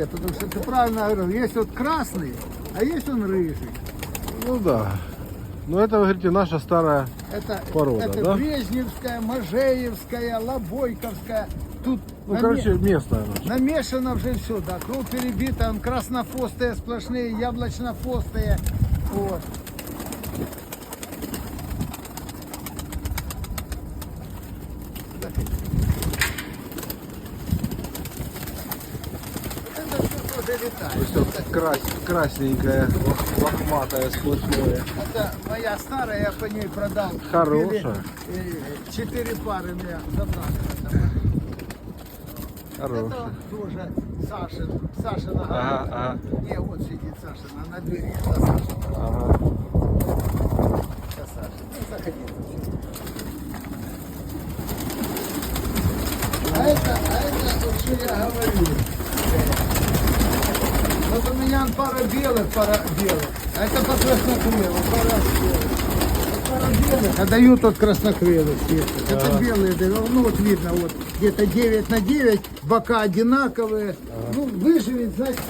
Потому что ты правильно говорил, есть вот красный, а есть он рыжий. Ну да. Ну это, вы говорите, наша старая Это, Порода, это да? Брежневская, Можеевская, Лобойковская. Тут Ну, наме- короче, местная наша. намешано уже все, да. Кровь перебита, он краснофостые сплошные, яблочнофостые. Вот. Это все тоже летает. Все крас- красненькое, лохматое, сплошное. Это моя старая, я по ней продал. Хорошая. Четыре пары меня забрали. Это Хорошая. тоже Сашин. Сашина. Ага, ага. Не, вот сидит Сашина на двери. Это Сашина. Ага. Это Сашина. Ну, заходи. А это, а это, вот что я говорю. Вот у меня пара белых, пара белых. А это по краснокрылым, пара белых. Пара белых. А дают от краснокрылых. сетки. Это белые, ну вот видно, вот где-то 9 на 9, бока одинаковые. Ну, выживет, значит,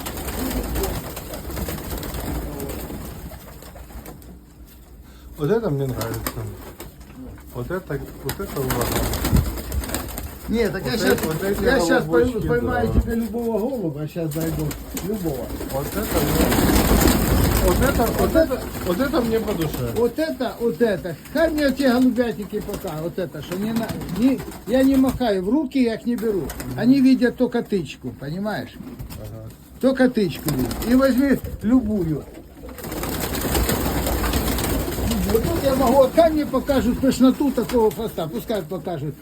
Вот это мне нравится. Вот это, вот это ура. Нет, так я Вот сейчас, эти- вот эти я сейчас голубочки, поймаю да. тебе любого голуба, сейчас зайду. Любого. Вот это мне- Вот это, вот это, вот это мне по душе. Вот это, вот это. Хай мне те голубятники пока, вот это, что не, на, не я не махаю в руки, я их не беру. Они видят только тычку, понимаешь? Только тычку видят. И возьми любую. Вот тут я могу, хай мне покажут пышноту такого хвоста, пускай покажут.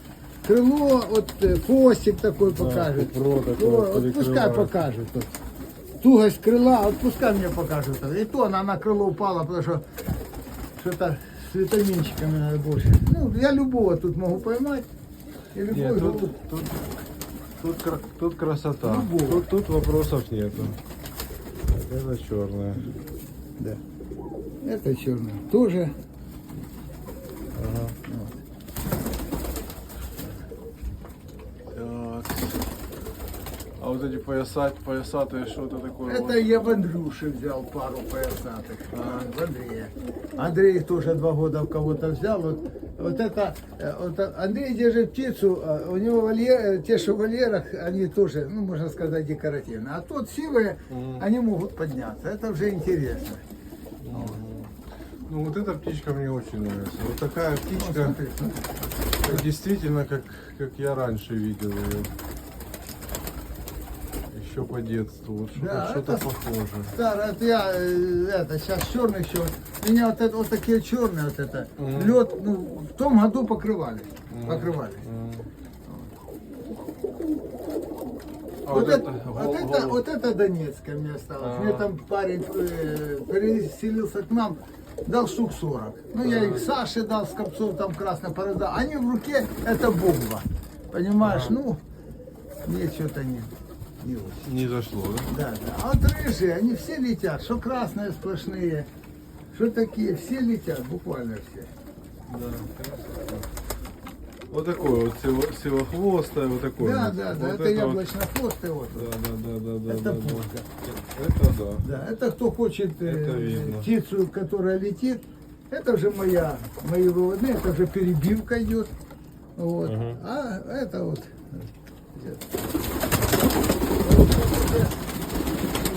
Крыло, вот хвостик такой покажет. О, вот пускай перекрывает. покажет. Тугость крыла, вот пускай мне покажут. И то она на крыло упала, потому что что-то с витаминчиками надо больше. Ну, я любого тут могу поймать. И любой Нет, тут, тут, тут, кра- тут красота. Любого. Тут, тут вопросов нету. Это черная. Да. Это черный. Тоже. Так. Вот эти поясать, поясатые, что это такое? Это я в Андрюше взял пару поясатых. А, в Андрея. Андрей тоже два года у кого-то взял. Вот, вот это, э, вот Андрей держит птицу, а у него вольер, э, те, что в вольерах, они тоже, ну, можно сказать, декоративные. А тот сивые, они могут подняться. Это уже интересно. Ну вот эта птичка мне очень нравится. Вот такая птичка, смотри, смотри. как действительно, как, как я раньше видел ее. Еще по детству. Вот что-то, Да, это- похоже. Старый, это я, э, это, сейчас черный еще. Меня вот, это, вот такие черные, вот это. Мгм. Лед, ну, в том году покрывали. Покрывали. М. А Вот, это, гол- вот, это, вот это Донецкая мне осталось. Ага. Мне там парень э, переселился к нам, дал штук 40. Ну, я их Саше дал, с копцов там красная порода. Они в руке, это бомба. Понимаешь, ну, мне что-то не, не очень. Не зашло, да? Да, да. А вот рыжие, они все летят, что красные сплошные, что такие, все летят, буквально все. Да, красота. Вот такой вот сиво- сивохвостая, вот такой. Да, вот. да, да, Вот это яблочно-хвосты вот. Да, да, да, да, да. Это да, да. пушка. Это да. Да, это кто хочет э, Это видно. птицу, которая летит, это уже моя, мои выводные, это уже перебивка идет. Вот. Ага. А это вот.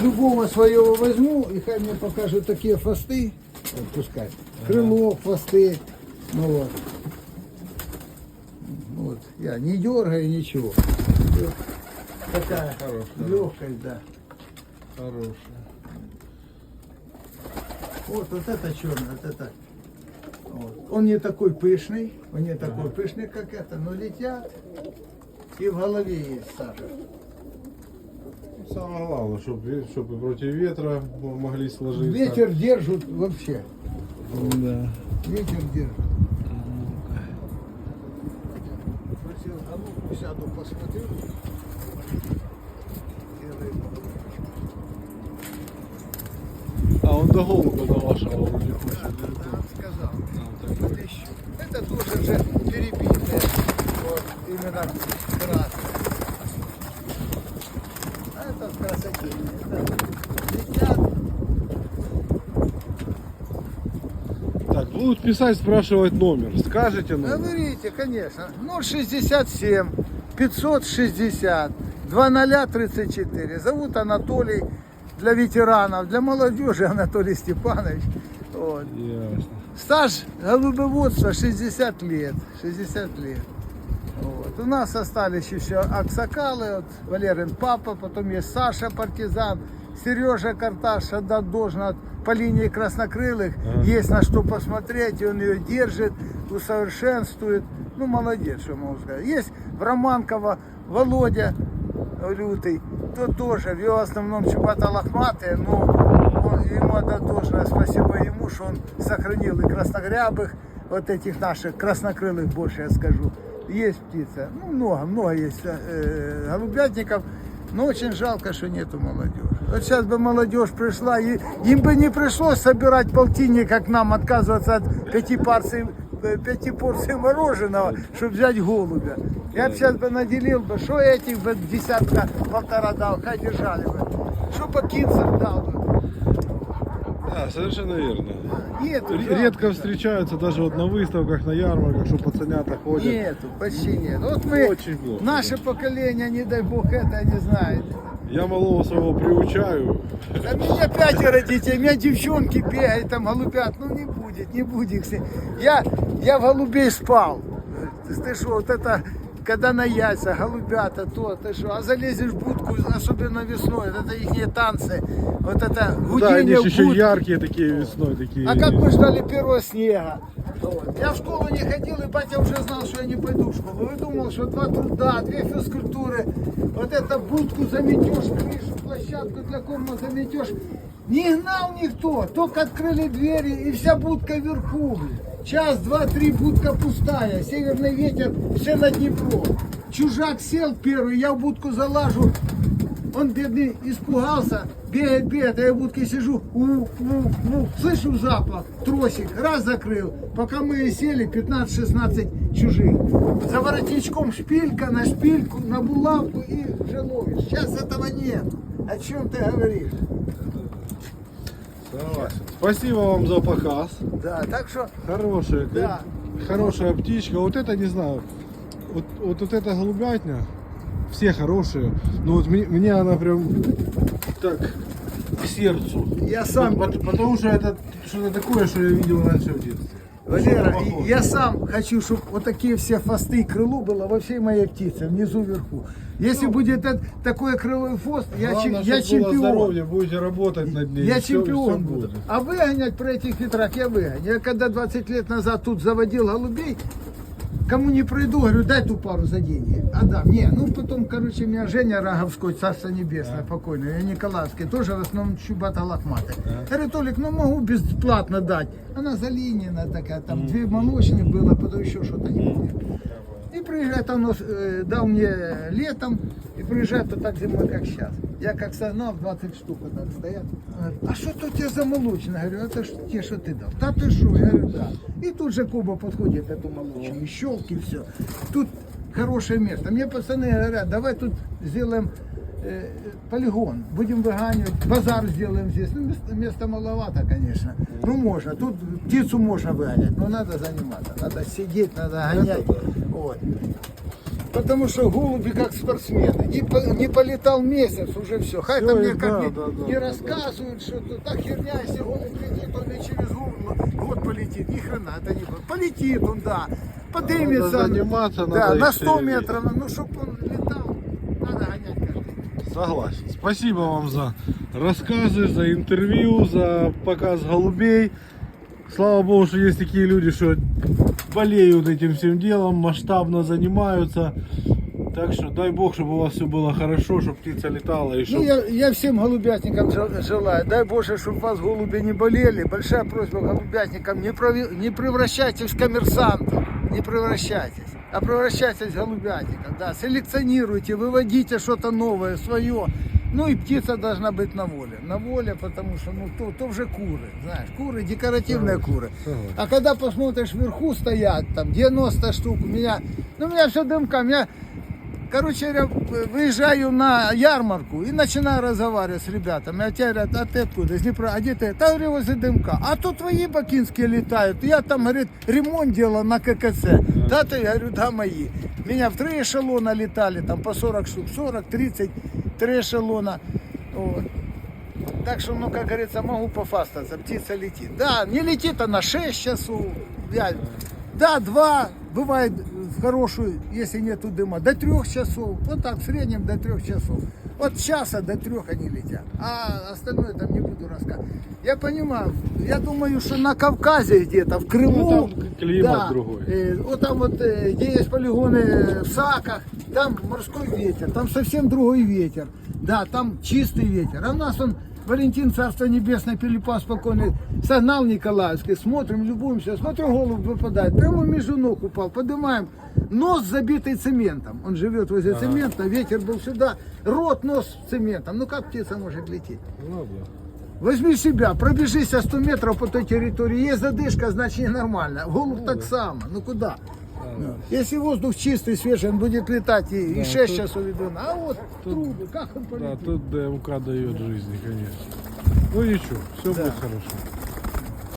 Любого своего возьму, и хай мне покажут такие хвосты, вот пускай, крыло, хвосты, ну вот. Вот, я не дергаю, ничего. Такая Хорошая. легкость, да. Хорошая. Вот, вот это черный, вот это. Вот. Он не такой пышный, он не такой пышный, как это, но летят. И в голове есть сажа. Самое главное, чтобы, чтобы против ветра могли сложиться. Ветер держит вообще. Да. Ветер держит. Просил, а ну сяду посмотрю. А он до голуба до вашего вроде хочет. Да, он сказал. А, так. Лещу. Это тоже уже перебитое. Вот, именно красное. А это в красоте. Так, будут писать, спрашивать номер. Скажете номер? Говорите, конечно. 067 560 2034. Зовут Анатолий для ветеранов, для молодежи Анатолий Степанович. Вот. Ясно. Стаж голубеводства 60 лет. 60 лет. Вот. У нас остались еще Аксакалы, вот, Валерин папа, потом есть Саша партизан, Сережа Карташ отдать должно по линии краснокрылых. Есть на что посмотреть, и он ее держит, усовершенствует. Ну, молодец, что могу сказать. Есть в Романково Володя Лютый, тот тоже, в его основном чубата лохматые, но он, ему отдать должное, спасибо ему, что он сохранил и красногрябых, вот этих наших краснокрылых больше я скажу. Есть птица, ну много, много есть э, голубятников, но очень жалко, что нету молодежи. Вот сейчас бы молодежь пришла, и им бы не пришлось собирать полтинник, как нам, отказываться от пяти порций, э, пяти порций мороженого, чтобы взять голубя. Я бы сейчас бы наделил бы, что этих бы десятка полтора дал, хай держали бы. Что по кинцам дал бы. Да, совершенно верно. Нету. Редко встречаются даже вот на выставках, на ярмарках, что пацанята ходят. Нету, почти нет. Вот мы, Очень плохо, наше поколение, не дай бог, это не знает. Я малого своего приучаю. Да меня пятеро детей, у меня девчонки бегают, там голубят, ну не будет, не будет. Я, я в голубей спал. Ты что, вот это, когда на яйца, голубята, то, ты что, а залезешь в будку, особенно весной, вот это их танцы, вот это Да, они гудение ж в еще яркие такие весной, такие. А как мы ждали первого снега? Вот. Я в школу не ходил, и батя уже знал, что я не пойду в школу. И думал, что два труда, две физкультуры, вот это будку заметешь, крышу, площадку для комнат заметешь. Не гнал никто, только открыли двери, и вся будка вверху. Час, два, три, будка пустая, северный ветер, все на Днепро. Чужак сел первый, я в будку залажу, он, бедный, испугался, бегает, бегает, а я в будке сижу, у, у, у, слышу запах, тросик, раз закрыл, пока мы сели, 15-16 чужих. За воротничком шпилька на шпильку, на булавку и уже. Сейчас этого нет. О чем ты говоришь? Согласен. Спасибо вам за показ. Да, так что, Хорошая, Да. хорошая птичка. Вот это не знаю. Вот, вот, вот эта голубятня, все хорошие. Но вот мне, мне она прям так к сердцу. я сам, Вот пот- потому что это что-то такое, что я видел раньше в детстве. Валера, я сам хочу, чтобы вот такие все фасты и крылу было во всей моей птице, внизу, вверху. Если будет это- такой крылой фост, я, Ну. Главное, я чемпион. здоровье, будете работать над ней. Я и всё- чемпион всё буду. будет. А выгонять про этих ветрах я выгоню. Я когда 20 лет назад тут заводил голубей, кому не пройду, говорю, дай ту пару за деньги. Отдам. Не, ну потом, короче, меня Женя Раговской, царство небесное, покойный, и Николаевский, тоже в основном чубата лохматый. Я говорю, Толик, ну могу бесплатно дать. Она залинена такая, там две молочных было, потом еще что-то не помню. И приезжает он э, дал мне летом, и приезжает вот так зимой, как сейчас. Я как согнал, 20 штук вот так стоят. Говорит, а что тут у тебя за молочная? Я говорю, это ж те, что ты дал. Да ты что? Я говорю, да. И тут же Коба подходит эту молочную, щелки, все. Тут хорошее место. Мне пацаны говорят, давай тут сделаем полигон, будем выгонять, базар сделаем здесь. Ну, места, места маловато, конечно. Ну, можно. Тут птицу можно выгонять, но надо заниматься. Надо сидеть, надо гонять. Вот. Потому что голуби как спортсмены. Не, по- не полетал месяц, уже все. Хай Всё, там мне как да, не, да, да, не да, рассказывают, что тут так херня, если голубь летит, он и через год, год полетит. Ни хрена это не. Полетит он, да. Подымется. Надо заниматься, да, надо на их 100 все метров. Ну, чтобы он летал, надо гонять. Согласен. Спасибо вам за рассказы, за интервью, за показ голубей. Слава богу, что есть такие люди, что болеют этим всем делом, масштабно занимаются. Так что дай бог, чтобы у вас все было хорошо, чтобы птица летала и Ну, чтобы... я, я всем голубятникам жел- желаю. Дай Боже, чтобы вас голуби не болели. Большая просьба голубятникам, не, прови- не превращайтесь в коммерсантов. Не превращайтесь. А превращайтесь в голубятников. Да. Селекционируйте, выводите что-то новое, свое. Ну и птица должна быть на воле. На воле, потому что ну, то, то уже куры. Знаешь, куры, декоративные куры. А когда посмотришь, вверху стоят там 90 штук, у меня, ну у меня все дымка, у меня короче говоря, выезжаю на ярмарку и начинаю разговаривать с ребятами. А те говорят, а ты откуда? Из Днепра. А где ты? Да, говорю, возле дымка. А тут твои бакинские летают. Я там, говорит, ремонт делал на ККЦ. Да, ты, я говорю, да, мои. Меня в три эшелона летали, там по 40 штук, 40, 30, три эшелона. Вот. Так что, ну, как говорится, могу пофастаться, птица летит. Да, не летит она 6 часов, пять. Да, 2, бывает в хорошую, если нету дыма, до 3 часов. Вот так, в среднем до 3 часов. От часа до трех они летят. А остальное там не буду рассказывать. Я понимаю, я думаю, что на Кавказе где-то, в Крыму. Ну, там климат другой. э, вот там вот, э, где есть полигоны в Саках, там морской ветер, там совсем другой ветер. Да, там чистый ветер. А у нас он, Валентин, Царство Небесное, Пилипа спокойный, согнал Николаевский, смотрим, любуемся, смотрю, голубь выпадает, прямо между ног упал, поднимаем, нос забитый цементом, он живет возле цемента, ветер был сюда, рот, нос цементом, ну как птица может лететь? Ну да. Возьми себя, пробежись 100 метров по той территории, есть задышка, значит ненормально. Голубь так само, ну куда? Ну, Если воздух чистый, свежий, он будет летать и, и 6 часов ведун. А вот трубы, как он Да, полетит? тут ДМК дает жизни, конечно. Ну ничего, все будет хорошо.